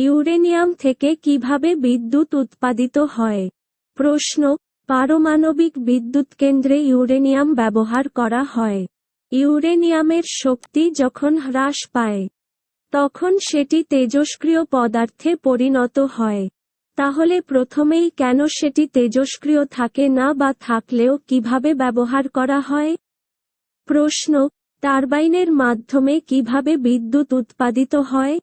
Uranium থেকে কীভাবে বিদ্যুৎ উৎপাদিত হয়? প্রশ্ন, পারমাণবিক বিদ্যুৎ কেন্দ্রে ইউরেনিয়াম ব্যবহার করা হয়। ইউরেনিয়ামের শক্তি যখন হ্রাস পায়, তখন সেটি তেজস্ক্রিয় পদার্থে পরিণত হয়। তাহলে প্রথমেই কেন সেটি তেজস্ক্রিয় থাকে না বা থাকলেও কীভাবে ব্যবহার করা হয়? প্রশ্ন, টারবাইনের মাধ্যমে কীভাবে বিদ্যুৎ উৎপাদিত হয়?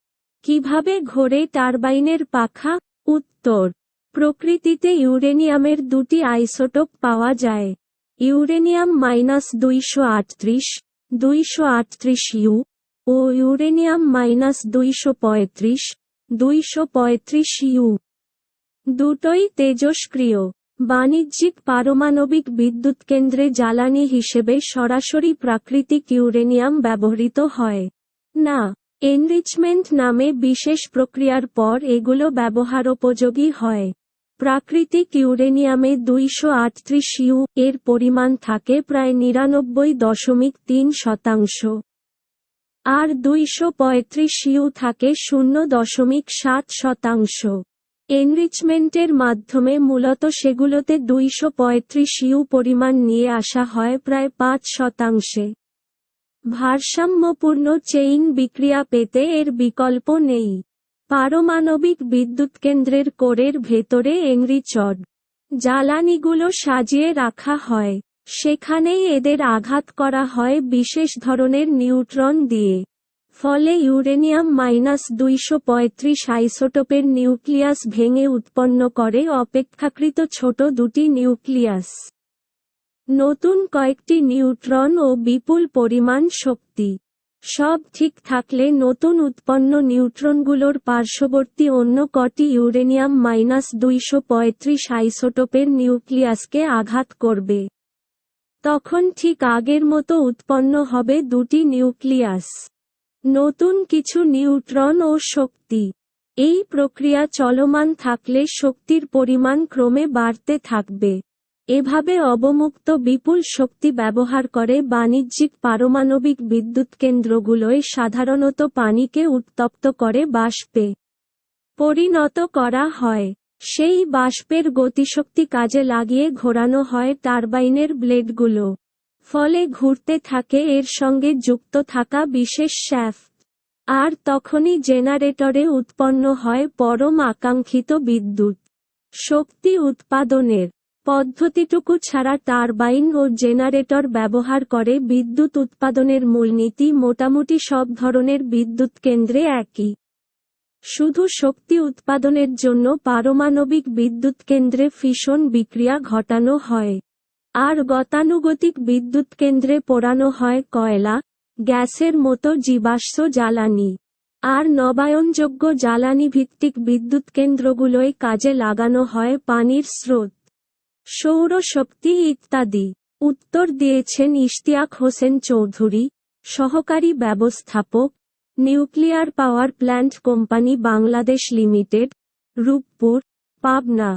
কীভাবে ঘোরে টারবাইনের পাখা? উত্তর, প্রকৃতিতে ইউরেনিয়ামের দুটি আইসোটোপ পাওয়া যায়। ইউরেনিয়াম মাইনাস দুইশো আটত্রিশ দুইশো আটত্রিশ ইউ, ও ইউরেনিয়াম মাইনাস দুইশো পঁয়ত্রিশ দুইশো পঁয়ত্রিশ ইউ। দুটোই তেজস্ক্রিয় বাণিজ্যিক পারমাণবিক বিদ্যুৎ কেন্দ্রে জ্বালানি হিসেবে সরাসরি প্রাকৃতিক ইউরেনিয়াম ব্যবহৃত হয়। না এনরিচমেন্ট নামে বিশেষ প্রক্রিয়ার পর এগুলো ব্যবহারোপযোগী হয়। প্রাকৃতিক ইউরেনিয়ামে দুইশো আটত্রিশ ইউ এর পরিমাণ থাকে প্রায় নিরানব্বই দশমিক তিন শতাংশ। আর দুইশো পঁয়ত্রিশ ইউ থাকে শূন্য দশমিক সাত শতাংশ। এনরিচমেন্টের মাধ্যমে মূলত সেগুলোতে দুইশো পঁয়ত্রিশ ইউ পরিমাণ নিয়ে আসা হয় প্রায় পাঁচ শতাংশে। ভারসাম্যপূর্ণ চেইন বিক্রিয়া পেতে এর বিকল্প নেই। পারমাণবিক বিদ্যুৎ কেন্দ্রের কোরের ভেতরে এংরিচড জ্বালানিগুলো সাজিয়ে রাখা হয়। সেখানেই এদের আঘাত করা হয় বিশেষ ধরনের নিউট্রন দিয়ে। ফলে ইউরেনিয়াম মাইনাস দুইশো পঁয়ত্রিশ আইসোটোপের নিউক্লিয়াস ভেঙে উৎপন্ন করে অপেক্ষাকৃত ছোট দুটি নিউক্লিয়াস। নতুন কয়েকটি নিউট্রন ও বিপুল পরিমাণ শক্তি। সব ঠিক থাকলে নতুন উৎপন্ন নিউট্রনগুলোর পার্শ্ববর্তী অন্য কটি ইউরেনিয়াম মাইনাস দুইশো পঁয়ত্রিশ আইসোটোপের নিউক্লিয়াসকে আঘাত করবে। তখন ঠিক আগের মতো উৎপন্ন হবে দুটি নিউক্লিয়াস। নতুন কিছু নিউট্রন ও শক্তি। এই প্রক্রিয়া চলমান থাকলে শক্তির পরিমাণ ক্রমে বাড়তে থাকবে। এভাবে অবমুক্ত বিপুল শক্তি ব্যবহার করে বাণিজ্যিক পারমাণবিক বিদ্যুৎ কেন্দ্রগুলোয় সাধারণত পানিকে উত্তপ্ত করে বাষ্পে পরিণত করা হয়। সেই বাষ্পের গতিশক্তি কাজে লাগিয়ে ঘোরানো হয় টারবাইনের ব্লেডগুলো। ফলে ঘুরতে থাকে, এর সঙ্গে যুক্ত থাকা বিশেষ শ্যাফট। আর তখনই জেনারেটরে উৎপন্ন হয় পরম আকাঙ্ক্ষিত বিদ্যুৎ শক্তি উৎপাদনের। পদ্ধতিটুকু ছাড়া টারবাইন ও জেনারেটর ব্যবহার করে বিদ্যুৎ উৎপাদনের মূলনীতি মোটামুটি সব ধরনের বিদ্যুৎ কেন্দ্রে একই। শুধু শক্তি উৎপাদনের জন্য পারমাণবিক বিদ্যুৎ কেন্দ্রে ফিশন বিক্রিয়া ঘটানো হয়। আর গতানুগতিক বিদ্যুৎ কেন্দ্রে পোড়ানো হয় কয়লা, গ্যাসের মতো জীবাশ্ম জ্বালানি। আর নবায়নযোগ্য জ্বালানি ভিত্তিক বিদ্যুৎ কেন্দ্রগুলোয় কাজে লাগানো হয় পানির স্রোত। সৌরশক্তি ইত্যাদি। উত্তর দিয়েছেন ইশতিয়াক হোসেন চৌধুরী, সহকারী ব্যবস্থাপক, nuclear power plant company Bangladesh limited, Rooppur, Pabna.